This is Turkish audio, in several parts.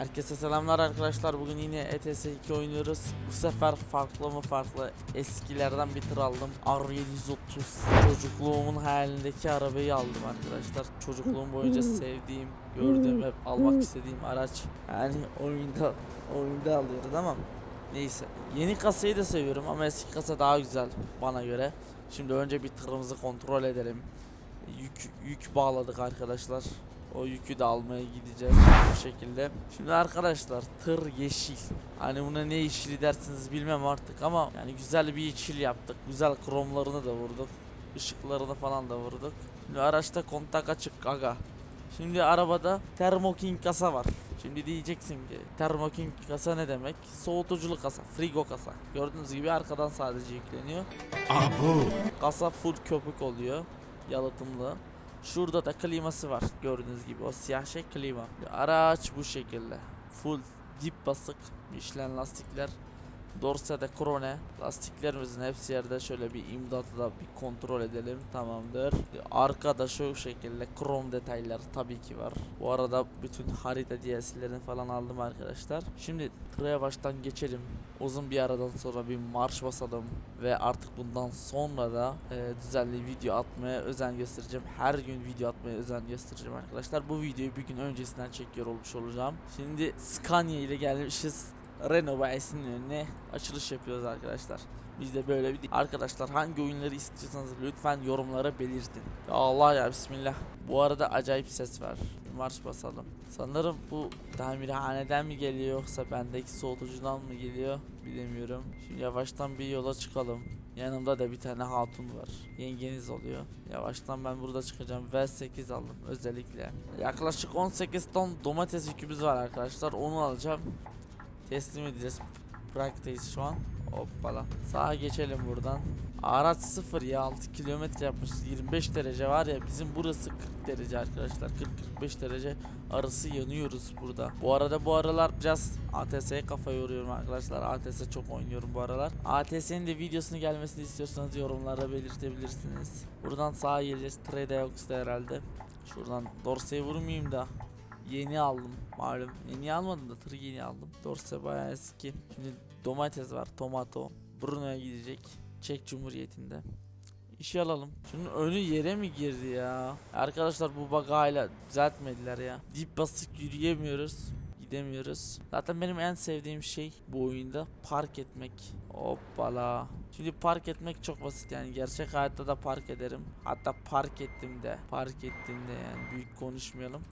Herkese selamlar arkadaşlar. Bugün yine ETS 2 oynuyoruz. Bu sefer farklı mı farklı eskilerden bir tır aldım. R730. Çocukluğumun hayalindeki arabayı aldım arkadaşlar. Çocukluğum boyunca sevdiğim, gördüğüm, hep almak istediğim araç. Yani oyunda oyunda alıyoruz ama neyse. Yeni kasayı da seviyorum ama eski kasa daha güzel bana göre. Şimdi önce bir tırımızı kontrol edelim. Yük, yük bağladık arkadaşlar. O yükü de almaya gideceğiz bu şekilde. Şimdi arkadaşlar tır yeşil. Hani buna ne yeşili dersiniz bilmem artık ama yani güzel bir yeşil yaptık. Güzel kromlarını da vurduk. Işıklarını falan da vurduk. Şimdi araçta kontak açık aga. Şimdi arabada termoking kasa var. Şimdi diyeceksin ki termoking kasa ne demek? Soğutuculu kasa, frigo kasa. Gördüğünüz gibi arkadan sadece yükleniyor. Kasa full köpük oluyor. Yalıtımlı. Şurada da kliması var. Gördüğünüz gibi o siyah şey klima. Araç bu şekilde. Full dip basık. Michelin lastikler. Dorse'de krone. Lastiklerimizin hepsi yerde. Şöyle bir imdatı da bir kontrol edelim. Tamamdır. Arkada şu şekilde krom detaylar tabii ki var. Bu arada bütün harita DLC'lerini falan aldım arkadaşlar. Şimdi tıra baştan geçelim. Uzun bir aradan sonra bir marş basalım ve artık bundan sonra da e, düzenli video atmaya özen göstereceğim. Her gün video atmaya özen göstereceğim arkadaşlar. Bu videoyu bir gün öncesinden çekiyor olmuş olacağım. Şimdi Scania ile gelmişiz. Renault bayisinin önüne açılış yapıyoruz arkadaşlar. Biz de böyle bir arkadaşlar hangi oyunları istiyorsanız lütfen yorumlara belirtin. Ya Allah ya bismillah. Bu arada acayip ses var. Marş basalım. Sanırım bu tamirhaneden mi geliyor yoksa bendeki soğutucudan mı geliyor bilemiyorum. Şimdi yavaştan bir yola çıkalım. Yanımda da bir tane hatun var. Yengeniz oluyor. Yavaştan ben burada çıkacağım. V8 aldım özellikle. Yaklaşık 18 ton domates yükümüz var arkadaşlar. Onu alacağım. Teslim edeceğiz. Bıraktayız şu an. Hoppala. Sağa geçelim buradan. Araç sıfır ya 6 kilometre yapmış 25 derece var ya bizim burası 40 derece arkadaşlar 40-45 derece arası yanıyoruz burada. Bu arada bu aralar biraz ATS'ye kafa yoruyorum arkadaşlar ATS çok oynuyorum bu aralar. ATS'nin de videosunu gelmesini istiyorsanız yorumlara belirtebilirsiniz. Buradan sağa geleceğiz Trade Yox'ta herhalde. Şuradan Dorsey'e vurmayayım da Yeni aldım malum. Yeni almadım da tır yeni aldım. Dorse bayağı eski. Şimdi domates var, tomato. Bruno'ya gidecek. Çek Cumhuriyeti'nde. İşi alalım. Şunun önü yere mi girdi ya? Arkadaşlar bu bagayla düzeltmediler ya. Dip basık yürüyemiyoruz. Gidemiyoruz. Zaten benim en sevdiğim şey bu oyunda park etmek. Hoppala. Şimdi park etmek çok basit yani gerçek hayatta da park ederim. Hatta park ettim de. Park ettim de yani büyük konuşmayalım.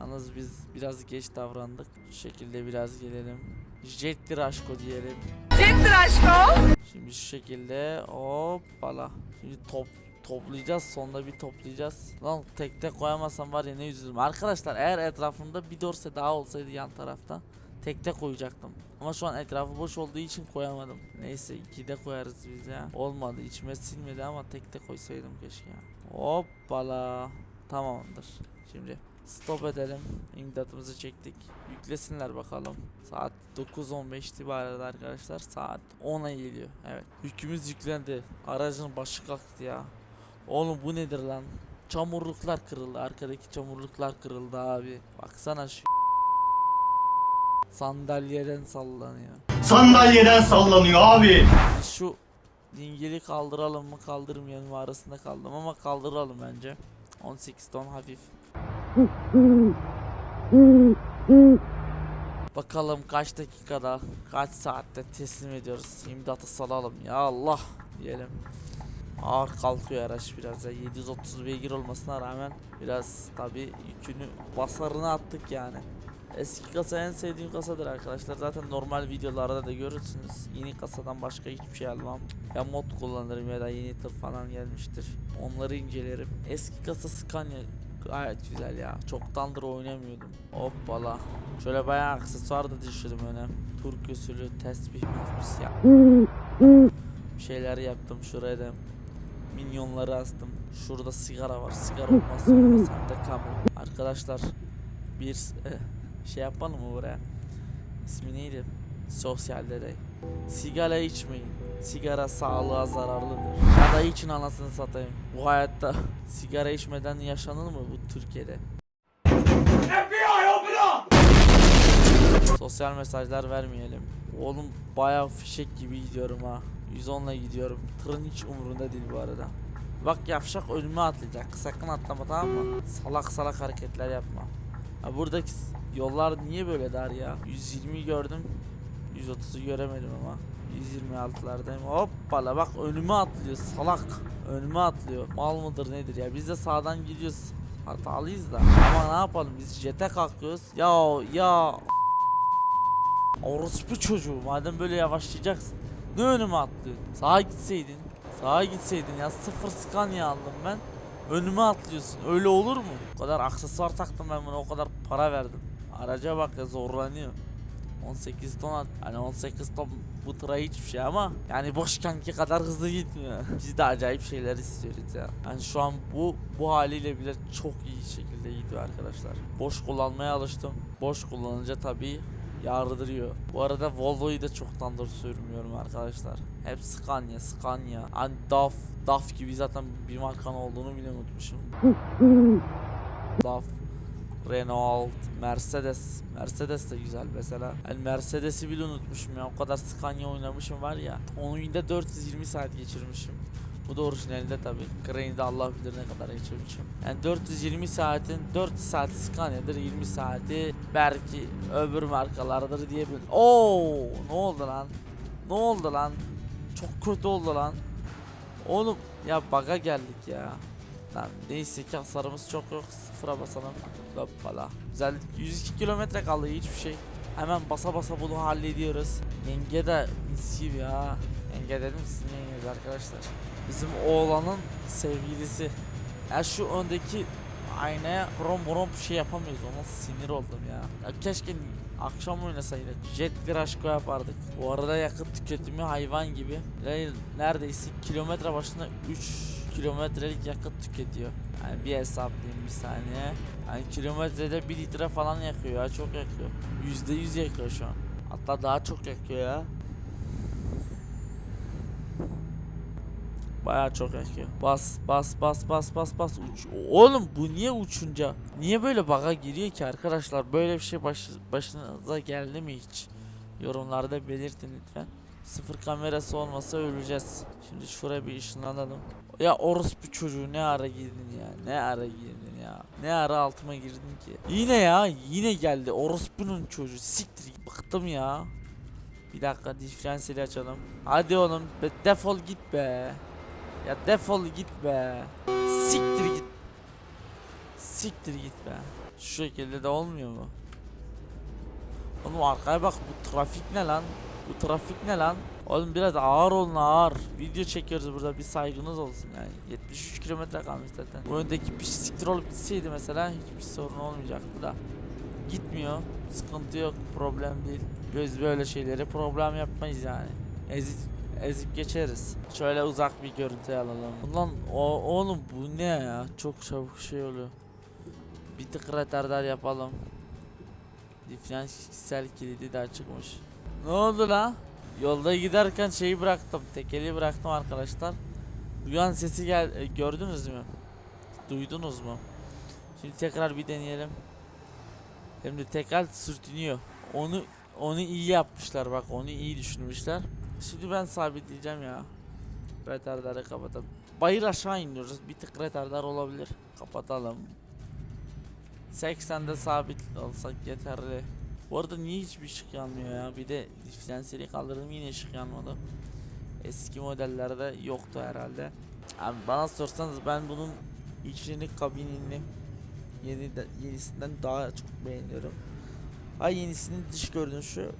Yalnız biz biraz geç davrandık. Şu şekilde biraz gelelim. Jettir aşko diyelim. Jettir aşko. Şimdi şu şekilde hoppala. Şimdi top toplayacağız sonunda bir toplayacağız. Lan tek tek koyamasam var ya ne üzülürüm. Arkadaşlar eğer etrafımda bir dorse daha olsaydı yan tarafta tek tek koyacaktım. Ama şu an etrafı boş olduğu için koyamadım. Neyse iki de koyarız biz ya. Olmadı içime silmedi ama tek tek koysaydım keşke ya. Hoppala. Tamamdır. Şimdi Stop edelim. İmdatımızı çektik. Yüklesinler bakalım. Saat 9.15 itibariyle arkadaşlar. Saat 10'a geliyor. Evet. Yükümüz yüklendi. Aracın başı kalktı ya. Oğlum bu nedir lan? Çamurluklar kırıldı. Arkadaki çamurluklar kırıldı abi. Baksana şu sandalyeden sallanıyor. Sandalyeden sallanıyor abi. Şu dingili kaldıralım mı kaldırmayalım mı arasında kaldım ama kaldıralım bence. 18 ton hafif. Bakalım kaç dakikada, kaç saatte teslim ediyoruz. İmdatı salalım ya Allah diyelim. Ağır kalkıyor araç biraz ya. 730 beygir olmasına rağmen biraz tabi yükünü basarını attık yani. Eski kasa en sevdiğim kasadır arkadaşlar. Zaten normal videolarda da görürsünüz. Yeni kasadan başka hiçbir şey almam. Ya mod kullanırım ya da yeni tır falan gelmiştir. Onları incelerim. Eski kasa Scania gayet güzel ya. Çoktandır oynamıyordum. Hoppala. Şöyle bayağı aksesuar da düşürdüm öne. Turk usulü tesbih mesbih ya. Bir şeyler yaptım şuraya da. Minyonları astım. Şurada sigara var. Sigara olmazsa olmaz. Hem de kamu. Arkadaşlar bir eh, şey yapalım mı buraya? İsmi neydi? Sosyal deney. Sigara içmeyin. Sigara sağlığa zararlıdır. Ya da için anasını satayım. Bu hayatta sigara içmeden yaşanır mı bu Türkiye'de? sosyal mesajlar vermeyelim. Oğlum bayağı fişek gibi gidiyorum ha. 110 ile gidiyorum. Tırın hiç umurunda değil bu arada. Bak yavşak önüme atlayacak. Sakın atlama tamam mı? Salak salak hareketler yapma. Ha buradaki yollar niye böyle dar ya? 120 gördüm. 130'u göremedim ama. 126'lardayım. Hoppala bak önüme atlıyor salak. Önüme atlıyor. Mal mıdır nedir ya? Biz de sağdan gidiyoruz. Hatalıyız da. Ama ne yapalım biz jete kalkıyoruz. Ya ya Orospu çocuğu madem böyle yavaşlayacaksın. Ne önüme atlıyorsun? Sağa gitseydin. Sağa gitseydin ya sıfır Scania aldım ben. Önüme atlıyorsun. Öyle olur mu? O kadar aksesuar taktım ben buna o kadar para verdim. Araca bak ya zorlanıyor. 18 ton at. Hani 18 ton bu tıra hiçbir şey ama yani boşkenki kadar hızlı gitmiyor. Biz de acayip şeyler istiyoruz ya. Yani şu an bu bu haliyle bile çok iyi şekilde gidiyor arkadaşlar. Boş kullanmaya alıştım. Boş kullanınca tabii yardırıyor. Bu arada Volvo'yu da çoktandır sürmüyorum arkadaşlar. Hep Scania, Scania. Hani DAF, DAF gibi zaten bir markanın olduğunu bile unutmuşum. DAF, Renault, Mercedes. Mercedes de güzel mesela. Yani Mercedes'i bile unutmuşum ya. O kadar Scania oynamışım var ya. Onun yine 420 saat geçirmişim. Bu da orijinalinde tabi. Crane'de Allah bilir ne kadar geçirmişim. Yani 420 saatin 4 saati Scania'dır 20 saati belki öbür markalardır diyebilirim. Oo, ne oldu lan? Ne oldu lan? Çok kötü oldu lan. Oğlum ya baga geldik ya. Lan neyse ki hasarımız çok yok. Sıfıra basalım. Hoppala. Güzel. 102 kilometre kaldı hiçbir şey. Hemen basa basa bunu hallediyoruz. Yenge de mis gibi ya. Yenge dedim sizin yengeniz arkadaşlar. Bizim oğlanın sevgilisi. Ya şu öndeki aynaya brom bir şey yapamıyoruz. Ona sinir oldum ya. ya keşke akşam oynasaydık. Jet viraj yapardık. Bu arada yakıt tüketimi hayvan gibi. Neredeyse kilometre başına 3 kilometrelik yakıt tüketiyor. Yani bir hesaplayayım bir saniye. Yani kilometrede 1 litre falan yakıyor ya çok yakıyor. %100 yakıyor şu an. Hatta daha çok yakıyor ya. Bayağı çok yakıyor. Bas bas bas bas bas bas uç. Oğlum bu niye uçunca? Niye böyle baga giriyor ki arkadaşlar? Böyle bir şey baş, başınıza geldi mi hiç? Yorumlarda belirtin lütfen. Sıfır kamerası olmasa öleceğiz. Şimdi şuraya bir ışınlanalım. Ya orospu çocuğu ne ara girdin ya? Ne ara girdin ya? Ne ara altıma girdin ki? Yine ya yine geldi. Orospunun çocuğu. Siktir bıktım ya. Bir dakika diferansiyeli açalım. Hadi oğlum be, defol git be. Ya defol git be. Siktir git. Siktir git be. Şu şekilde de olmuyor mu? Oğlum arkaya bak bu trafik ne lan? Bu trafik ne lan? Oğlum biraz ağır olun ağır. Video çekiyoruz burada bir saygınız olsun yani. 73 kilometre kalmış zaten. Bu öndeki bir siktir olup gitseydi mesela hiçbir sorun olmayacaktı da. Gitmiyor. Sıkıntı yok. Problem değil. Biz böyle şeyleri problem yapmayız yani. Ezip, ezip geçeriz. Şöyle uzak bir görüntü alalım. Ulan o, oğlum bu ne ya? Çok çabuk şey oluyor. Bir tık retardar yapalım. Diferansiyel kilidi de açıkmış. Ne oldu la? Yolda giderken şeyi bıraktım. Tekeli bıraktım arkadaşlar. Duyan sesi gel e, gördünüz mü? Duydunuz mu? Şimdi tekrar bir deneyelim. Hem de tekrar sürtünüyor. Onu onu iyi yapmışlar bak onu iyi düşünmüşler. Şimdi ben sabitleyeceğim ya. Retardarı kapatalım. Bayır aşağı iniyoruz. Bir tık retardar olabilir. Kapatalım. 80'de sabit olsak yeterli. Bu arada niye hiçbir ışık yanmıyor ya? Bir de diferansiyeli kaldırdım yine ışık yanmadı. Eski modellerde yoktu herhalde. Abi bana sorsanız ben bunun içini kabinini yeni de, yenisinden daha çok beğeniyorum. Ha yenisinin dış görünüşü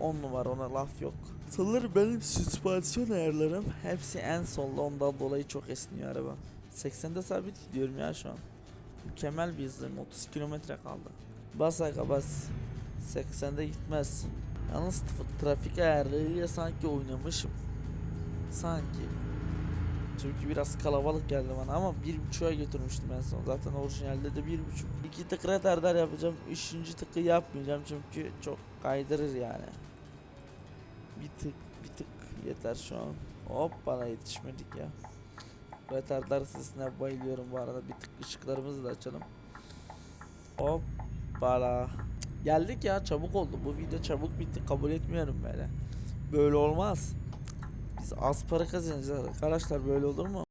10 numara ona laf yok. Sanırım benim süspansiyon ayarlarım hepsi en solda ondan dolayı çok esniyor araba. 80'de sabit gidiyorum ya şu an. Mükemmel bir hızım 30 kilometre kaldı. Bas aga bas. 80'de gitmez. Yalnız tra- trafik ayarlarıyla sanki oynamışım. Sanki. Çünkü biraz kalabalık geldi bana ama bir buçuğa götürmüştüm en son. Zaten orijinalde de bir buçuk. İki tık retardar yapacağım. Üçüncü tıkı yapmayacağım çünkü çok kaydırır yani. Bir tık bir tık yeter şu an. Hop bana yetişmedik ya. Retardar sesine bayılıyorum bu arada. Bir tık ışıklarımızı da açalım. Hop bala. Geldik ya çabuk oldu. Bu video çabuk bitti. Kabul etmiyorum böyle. Böyle olmaz. Biz az para kazanacağız arkadaşlar böyle olur mu?